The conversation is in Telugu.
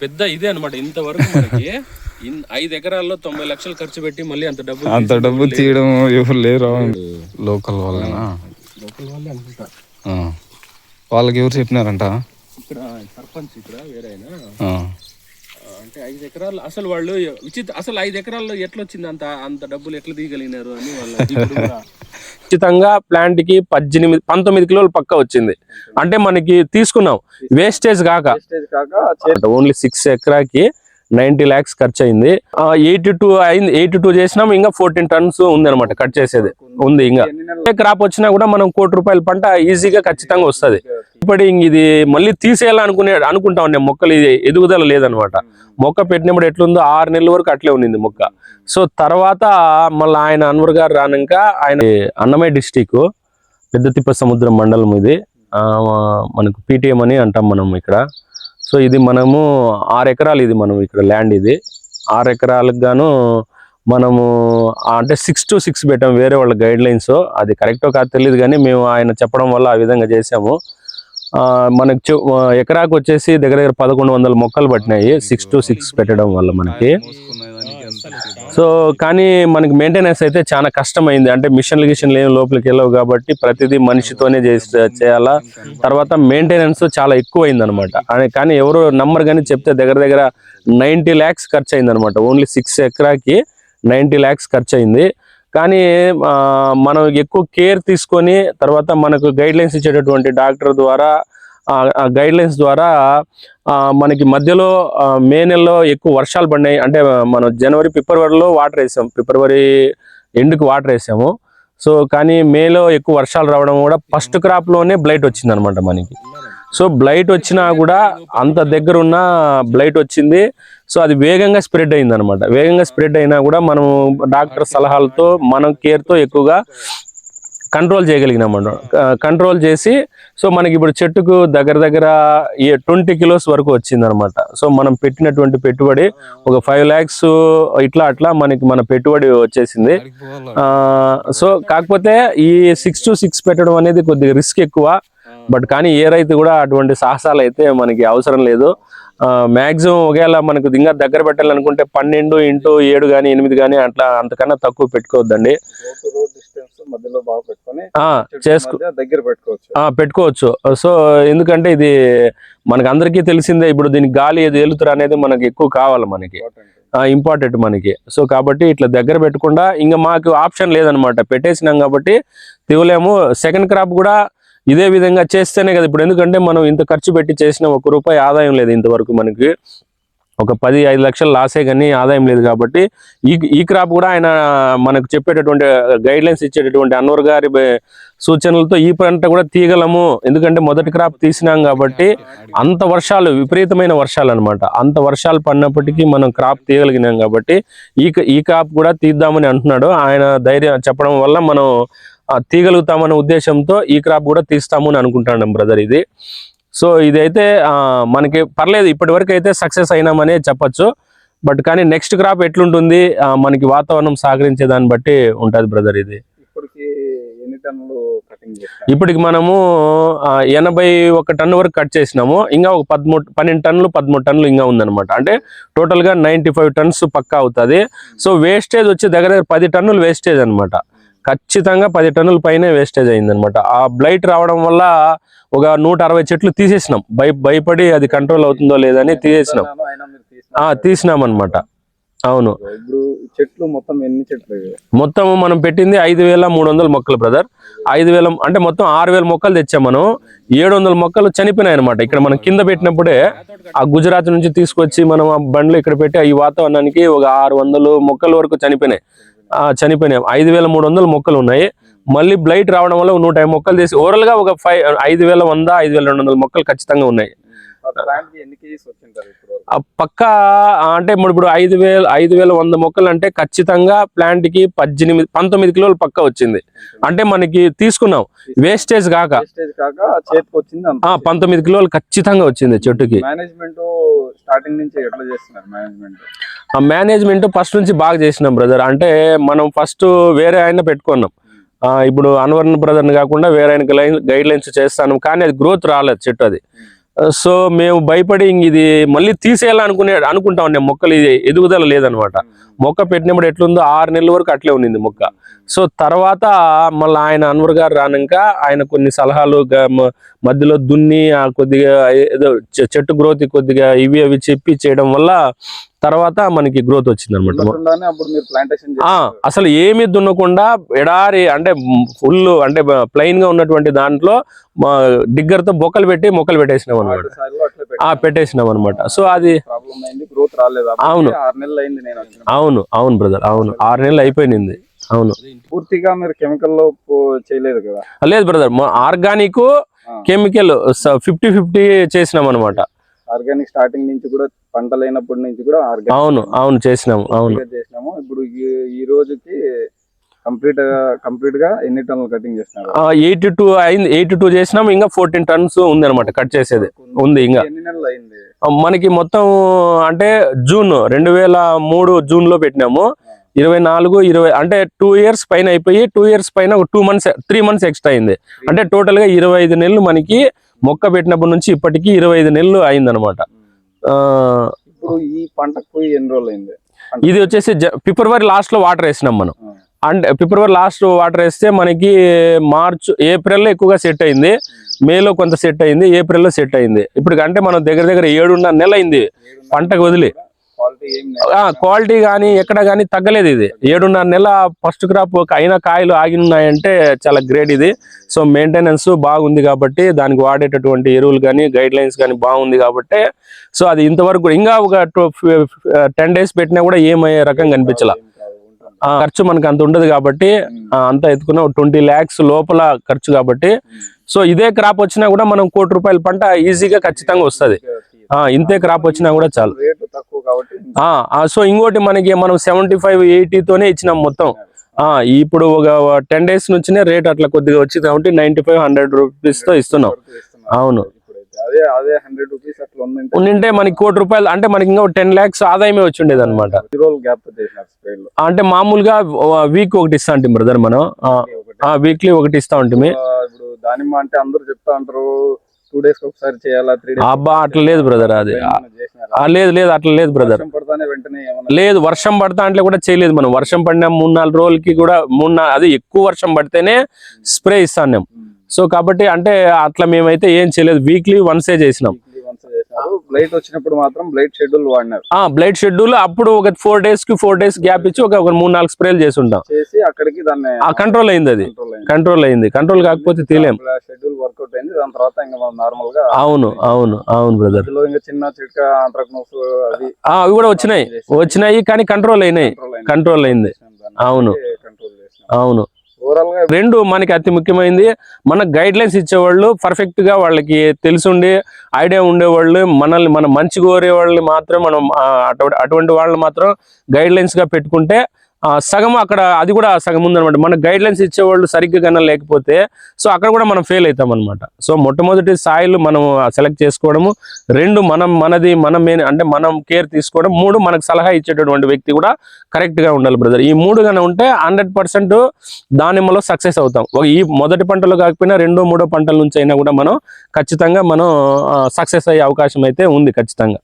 పెద్ద ఇదే అనమాట ఇంతవరకు మనకి ఐదు ఎకరాల్లో తొంభై లక్షలు ఖర్చు పెట్టి మళ్ళీ అంత డబ్బు అంత డబ్బు తీయడం ఎవరు లేరు లోకల్ వాళ్ళేనా? లోకల్ వాళ్ళే అనుకుంటా. ఆ. వాళ్ళకి ఎవరు చెప్పినారంట? ఇక్కడ సర్పంచ్ ఇక్కడ వేరే ఆయన అంటే ఐదు ఎకరాలు. అసలు వాళ్ళు విచిత్ర అసలు ఐదు ఎకరాల్లో ఎట్లా వచ్చింది అంత అంత డబ్బులు ఎట్లా తీయగలిగినారు అని వాళ్ళ ఇప్పుడు కూడా. ఖచ్చితంగా ప్లాంట్కి పద్దెనిమిది పంతొమ్మిది కిలోలు పక్క వచ్చింది. అంటే మనకి తీసుకున్నాం. వేస్టేజ్ కాక. ఓన్లీ సిక్స్ ఎకరాకి నైన్టీ ల్యాక్స్ ఖర్చు అయింది ఎయిటీ టూ అయింది ఎయిటీ టూ చేసినాం ఇంకా ఫోర్టీన్ టన్స్ ఉంది అనమాట కట్ చేసేది ఉంది ఇంకా. క్రాప్ వచ్చినా కూడా మనం కోటి రూపాయల పంట ఈజీగా ఖచ్చితంగా వస్తది. ఇప్పటి ఇంక ఇది మళ్ళీ తీసేయాలనుకునే అనుకుంటా ఉన్నాయి మొక్కలు ఇది ఎదుగుదల లేదనమాట. మొక్క పెట్టినప్పుడు ఎట్లుందో ఆరు నెలల వరకు అట్లే ఉండింది మొక్క. సో తర్వాత మళ్ళీ ఆయన అన్వర్ గారు రానాక ఆయన అన్నమయ్య డిస్టిక్ పెద్ద తిప్ప సముద్రం మండలం ఇది. మనకు పీటీఎం అని అంటాం మనం ఇక్కడ. సో ఇది మనము ఆరు ఎకరాలు ఇది మనం ఇక్కడ ల్యాండ్ ఇది. ఆరు ఎకరాలకు గాను మనము అంటే సిక్స్ టు సిక్స్ పెట్టాం వేరే వాళ్ళ గైడ్ లైన్స్ అది కరెక్టో కాదు తెలియదు కానీ మేము ఆయన చెప్పడం వల్ల ఆ విధంగా చేసాము. మనకు ఎకరాకు వచ్చేసి దగ్గర దగ్గర పదకొండు వందల మొక్కలు పట్టినాయి. సిక్స్ టు సిక్స్ పెట్టడం వల్ల మనకి. సో కానీ మనకి మెయింటెనెన్స్ అయితే చాలా కష్టమైంది. అంటే మిషన్లు గిషన్లు ఏం లోపలికి వెళ్ళవు కాబట్టి ప్రతిదీ మనిషితోనే చేసి చేయాలా. తర్వాత మెయింటెనెన్స్ చాలా ఎక్కువ అయింది అనమాట కానీ ఎవరు నంబర్ కానీ చెప్తే దగ్గర దగ్గర నైంటీ ల్యాక్స్ ఖర్చు అయింది అనమాట ఓన్లీ సిక్స్ ఎకరాకి నైంటీ ల్యాక్స్ ఖర్చు అయింది కానీ మనం ఎక్కువ కేర్ తీసుకొని తర్వాత మనకు గైడ్ లైన్స్ ఇచ్చేటటువంటి డాక్టర్ ద్వారా ఆ గైడ్ లైన్స్ ద్వారా మనకి మధ్యలో మే నెలలో ఎక్కువ వర్షాలు పడినాయి. అంటే మనం జనవరి ఫిబ్రవరిలో వాటర్ వేసాం ఫిబ్రవరి ఎండ్కి వాటర్ వేసాము. సో కానీ మేలో ఎక్కువ వర్షాలు రావడం కూడా ఫస్ట్ క్రాప్లోనే బ్లైట్ వచ్చింది అనమాట మనకి. సో బ్లైట్ వచ్చినా కూడా అంత దగ్గర ఉన్న బ్లైట్ వచ్చింది. సో అది వేగంగా స్ప్రెడ్ అయింది అనమాట వేగంగా స్ప్రెడ్ అయినా కూడా మనం డాక్టర్ సలహాలతో మనం కేర్తో ఎక్కువగా కంట్రోల్ చేయగలిగినాం కంట్రోల్ చేసి సో మనకి ఇప్పుడు చెట్టుకు దగ్గర దగ్గర ట్వంటీ కిలోస్ వరకు వచ్చింది అనమాట సో మనం పెట్టినటువంటి పెట్టుబడి ఒక ఫైవ్ ల్యాక్స్ ఇట్లా అట్లా మనకి మన పెట్టుబడి వచ్చేసింది. సో కాకపోతే ఈ సిక్స్ టు సిక్స్ పెట్టడం అనేది కొద్దిగా రిస్క్ ఎక్కువ. బట్ కానీ ఏ రైతు కూడా అటువంటి సాహసాలు అయితే మనకి అవసరం లేదు. మాక్సిమం ఒకవేళ మనకు ఇంకా దగ్గర పెట్టాలనుకుంటే పన్నెండు ఇంటూ ఏడు కానీ ఎనిమిది కానీ అట్లా అంతకన్నా తక్కువ పెట్టుకోవద్దండి. చేసుకో దగ్గర పెట్టుకోవచ్చు. పెట్టుకోవచ్చు. సో ఎందుకంటే ఇది మనకు అందరికీ తెలిసిందే ఇప్పుడు దీనికి గాలి ఏది ఏలుతురు అనేది మనకి ఎక్కువ కావాలి మనకి. ఇంపార్టెంట్. మనకి. సో కాబట్టి ఇట్లా దగ్గర పెట్టకుండా ఇంకా మాకు ఆప్షన్ లేదనమాట. పెట్టేసినాం కాబట్టి తీవలేము సెకండ్ క్రాప్ కూడా ఇదే విధంగా చేస్తేనే కదా. ఇప్పుడు ఎందుకంటే మనం ఇంత ఖర్చు పెట్టి చేసిన ఒక రూపాయి ఆదాయం లేదు ఇంతవరకు మనకి. ఒక పది ఐదు లక్షలు లాసే కానీ ఆదాయం లేదు కాబట్టి ఈ ఈ క్రాప్ కూడా ఆయన మనకు చెప్పేటటువంటి గైడ్ లైన్స్ ఇచ్చేటటువంటి అన్వర్ గారి సూచనలతో ఈ పంట కూడా తీయగలము. ఎందుకంటే మొదటి క్రాప్ తీసినాం కాబట్టి అంత వర్షాలు విపరీతమైన వర్షాలు అనమాట అంత వర్షాలు పడినప్పటికీ మనం క్రాప్ తీయగలిగినాం కాబట్టి ఈ క- ఈ క్రాప్ కూడా తీద్దామని అంటున్నాడు. ఆయన ధైర్యం చెప్పడం వల్ల మనం తీయగలుగుతామనే ఉద్దేశంతో ఈ క్రాప్ కూడా తీస్తాము అని అనుకుంటాను బ్రదర్ ఇది. సో ఇదైతే మనకి పర్లేదు ఇప్పటి వరకు అయితే సక్సెస్ అయినామనే చెప్పొచ్చు. బట్ కానీ నెక్స్ట్ క్రాప్ ఎట్లుంటుంది మనకి వాతావరణం సహకరించే దాన్ని బట్టి ఉంటుంది బ్రదర్ ఇది. ఇప్పటికి మనము ఎనభై ఒక టన్ను వరకు కట్ చేసినాము. ఇంకా ఒక పదమూడు పన్నెండు టన్నులు పదమూడు టన్నులు ఇంకా ఉందన్నమాట. అంటే టోటల్గా నైన్టీ ఫైవ్ టన్స్ పక్కా అవుతుంది. సో వేస్టేజ్ వచ్చి దగ్గర దగ్గర పది టన్నులు వేస్టేజ్ అన్నమాట. ఖచ్చితంగా పది టన్నుల పైనే వేస్టేజ్ అయిందనమాట ఆ బ్లైట్ రావడం వల్ల ఒక నూట అరవై చెట్లు తీసేసినాం. భయ భయపడి అది కంట్రోల్ అవుతుందో లేదని తీసేసినాం. ఆ తీసిన అనమాట అవును ఇప్పుడు చెట్లు మొత్తం ఎన్ని చెట్లు? మొత్తం మనం పెట్టింది ఐదు వేల మూడు వందల మొక్కలు బ్రదర్ ఐదు వేల అంటే మొత్తం ఆరు వేల మొక్కలు తెచ్చాం మనం. ఏడు వందల మొక్కలు చనిపోయినాయి అనమాట ఇక్కడ మనం కింద పెట్టినప్పుడే ఆ గుజరాత్ నుంచి తీసుకొచ్చి మనం ఆ బండ్లు ఇక్కడ పెట్టి ఈ వాతావరణానికి ఒక ఆరు వందలు మొక్కల వరకు చనిపోయినాయి. చనిపోయినాయి. ఐదు వేల మూడు వందల మొక్కలు ఉన్నాయి. మళ్ళీ బ్లైట్ రావడం వల్ల నూట యాభై మొక్కలు తీసి ఓవరాల్గా ఒక ఫైవ్ ఐదు వేల వంద ఐదు వేల రెండు వందల మొక్కలు ఖచ్చితంగా ఉన్నాయి. పక్క అంటే ఇప్పుడు ఇప్పుడు ఐదు వేల ఐదు వేల వంద మొక్కలు అంటే ఖచ్చితంగా ప్లాంట్కి పద్దెనిమిది పంతొమ్మిది కిలోలు పక్క వచ్చింది. అంటే మనకి తీసుకున్నాం. వేస్టేజ్ కాక. పంతొమ్మిది కిలోలు ఖచ్చితంగా వచ్చింది చెట్టుకి. మేనేజ్మెంట్ స్టార్టింగ్ నుంచి ఎట్లా చేస్తున్నారు మేనేజ్మెంట్ మేనేజ్మెంట్ ఫస్ట్ నుంచి బాగా చేసినాం బ్రదర్ అంటే మనం ఫస్ట్ వేరే ఆయన పెట్టుకున్నాం. ఆ, ఇప్పుడు అన్వర్న్ బ్రదర్ని కాకుండా వేరే ఆయనకి లైన్ గైడ్ లైన్స్ చేస్తాను కానీ అది గ్రోత్ రాలేదు చెట్టు అది. సో మేము భయపడి ఇంక ఇది మళ్ళీ తీసేయాలనుకునే అనుకుంటాం నేను మొక్కలు ఇది ఎదుగుదల లేదనమాట. మొక్క పెట్టినప్పుడు ఎట్లుందో ఆరు నెలల వరకు అట్లే ఉన్నింది మొక్క. సో తర్వాత మళ్ళీ ఆయన అన్వర్ గారు రానాక ఆయన కొన్ని సలహాలు మధ్యలో దున్ని ఆ కొద్దిగా ఏదో చెట్టు గ్రోత్ కొద్దిగా ఇవి అవి చెప్పి చేయడం వల్ల తర్వాత మనకి గ్రోత్ వచ్చింది అనమాట అసలు ఏమీ దున్నకుండా ఎడారి అంటే ఫుల్ అంటే ప్లెయిన్గా ఉన్నటువంటి దాంట్లో డిగ్గర్తో బొక్కలు పెట్టి మొక్కలు పెట్టేసినాం అనమాట ఆ పెట్టేసినాం అనమాట సో అది అవును. అవును అవును బ్రదర్ అవును. ఆరు నెలలు అయిపోయింది. అవును. పూర్తిగా మీరు కెమికల్లో చేయలేదు కదా? లేదు brother organic. Chemical fifty fifty చేసినాం అనమాట ఆర్గానిక్ స్టార్టింగ్ నుంచి కూడా పంట లేనప్పటి నుంచి కూడా ఆర్గానిక్ అవును అవును చేసినాము అవును. చేసినాము. ఇప్పుడు ఈ- రోజుకి కంప్లీట్ కంప్లీట్గా ఎన్ని టన్నులు కటింగ్ చేసినారు ఎయిటీ టూ అయింది ఎయిటీ టూ చేసినాం ఇంకా ఫోర్టీన్ టన్స్ ఉంది అనమాట కట్ చేసేది. ఉంది ఇంకా. ఎన్ని నెలలు అయింది? మనకి మొత్తం అంటే జూన్ రెండు వేల మూడు జూన్లో పెట్టినాము. ఇరవై నాలుగు ఇరవై అంటే టూ ఇయర్స్ పైన అయిపోయి టూ ఇయర్స్ పైన two months three months extra అయింది. అంటే టోటల్గా ఇరవై ఐదు నెలలు మనకి మొక్క పెట్టినప్పటి నుంచి ఇప్పటికి ఇరవై ఐదు నెలలు అయిందనమాట ఆ, ఇప్పుడు ఈ పంటకు ఎన్ని రోజులు అయింది పంట- ఇది వచ్చేసి ఫిబ్రవరి లాస్ట్లో వాటర్ వేసినాం మనం. అంటే ఫిబ్రవరి లాస్ట్ వాటర్ వేస్తే మనకి మార్చ్ ఏప్రిల్లో ఎక్కువగా సెట్ అయింది. మేలో కొంత సెట్ అయింది ఏప్రిల్లో సెట్ అయింది. ఇప్పుడు అంటే మనం దగ్గర దగ్గర ఏడున్నర నెల అయింది పంటకు వదిలి. క్వాలిటీ కానీ ఎక్కడ కానీ తగ్గలేదు ఇది. ఏడున్నర నెల ఫస్ట్ క్రాప్ అయిన కాయలు ఆగి ఉన్నాయంటే చాలా గ్రేట్ ఇది. సో మెయింటెనెన్స్ బాగుంది కాబట్టి దానికి వాడేటటువంటి ఎరువులు కానీ గైడ్ లైన్స్ కానీ బాగుంది కాబట్టి సో అది ఇంతవరకు ఇంకా ఒక టెన్ డేస్ పెట్టినా కూడా ఏమయ్యే రకంగా కనిపించాల. ఖర్చు మనకు అంత ఉండదు కాబట్టి అంత ఎత్తుకున్న ట్వంటీ ల్యాక్స్ లోపల ఖర్చు కాబట్టి. సో ఇదే క్రాప్ వచ్చినా కూడా మనం కోటి రూపాయల పంట ఈజీగా ఖచ్చితంగా వస్తది. ఇంతే క్రాప్ వచ్చినా కూడా చాలు. సో ఇంకోటి మనకి మనం సెవెంటీ ఫైవ్ ఎయిటీతోనే ఇచ్చినాం మొత్తం. ఆ ఇప్పుడు ఒక టెన్ డేస్ నుంచినే రేట్ అట్లా కొద్దిగా వచ్చింది కాబట్టి నైన్టీ ఫైవ్ హండ్రెడ్ రూపీస్తో ఇస్తున్నాం. అవును. ఉండింటే మనకి కోటి రూపాయలు అంటే మనకి ఇంకా టెన్ ల్యాక్స్ ఆదాయమే వచ్చి ఉండేది అనమాట అంటే మామూలుగా వీక్ ఒకటి ఇస్తా ఉంటుంది బ్రదర్ మనం. వీక్లీ ఒకటి. ఇస్తా ఇప్పుడు దానిమ్మ అంటే అందరూ చెప్తా ఉంటారు టూ డేస్ ఒకసారి చేయాలా త్రీ డేస్ అబ్బా అట్లా లేదు బ్రదర్ అది. లేదు లేదు అట్లా లేదు బ్రదర్ లేదు వర్షం పడతా అంటే కూడా చేయలేదు మనం. వర్షం పడిన మూడు నాలుగు రోజులకి కూడా మూడు నాలుగు అది ఎక్కువ వర్షం పడితేనే స్ప్రే ఇస్తాను నేను. సో కాబట్టి అంటే అట్లా మేమైతే ఏం చేయలేదు. వీక్లీ వన్సే చేసినాం. చేసినారు బ్లైట్ వచ్చినప్పుడు మాత్రం బ్లైట్ షెడ్యూల్ వాడినారు. ఆ బ్లైట్ షెడ్యూల్ అప్పుడు ఒక ఫోర్ డేస్కి ఫోర్ డేస్ గ్యాప్ ఇచ్చి ఒక మూడు నాలుగు స్ప్రేలు చేసి ఉంటాం చేసి అక్కడికి దాన్ని ఆ కంట్రోల్ అయింది అది. కంట్రోల్ అయింది. కంట్రోల్ కాకపోతే తీలేం. షెడ్యూల్ వర్కౌట్ అయింది. దాని తర్వాత ఇంకా మనం నార్మల్గా అవును అవును అవును బ్రదర్ ఇంకా చిన్న చిట్కా ఆంట్రక్నోస్ అది అవి కూడా వచ్చినాయి. వచ్చినాయి కానీ కంట్రోల్ అయినాయి. కంట్రోల్ అయింది. అవును. అవును. రెండు మనకి అతి ముఖ్యమైనది మన గైడ్ లైన్స్ ఇచ్చేవాళ్ళు పర్ఫెక్ట్గా వాళ్ళకి తెలిసుండి ఐడియా ఉండేవాళ్ళు మనల్ని మన మంచి కోరే వాళ్ళని మాత్రం మనం అటువంటి వాళ్ళని మాత్రం గైడ్ లైన్స్గా పెట్టుకుంటే సగం అక్కడ అది కూడా సగం ఉందనమాట మన గైడ్ లైన్స్ ఇచ్చేవాళ్ళు సరిగ్గా కన్నా లేకపోతే సో అక్కడ కూడా మనం ఫెయిల్ అవుతాం అనమాట సో మొట్టమొదటి సాయిలు మనం సెలెక్ట్ చేసుకోవడము రెండు మనం మనది మనం మెయిన్ అంటే మనం కేర్ తీసుకోవడం మూడు మనకు సలహా ఇచ్చేటటువంటి వ్యక్తి కూడా కరెక్ట్గా ఉండాలి బ్రదర్ ఈ మూడు కన్నా ఉంటే హండ్రెడ్ పర్సెంట్ దానిమ్మలో సక్సెస్ అవుతాం. ఒక ఈ మొదటి పంటలో కాకపోయినా రెండో మూడో పంటల నుంచి అయినా కూడా మనం ఖచ్చితంగా మనం సక్సెస్ అయ్యే అవకాశం అయితే ఉంది ఖచ్చితంగా.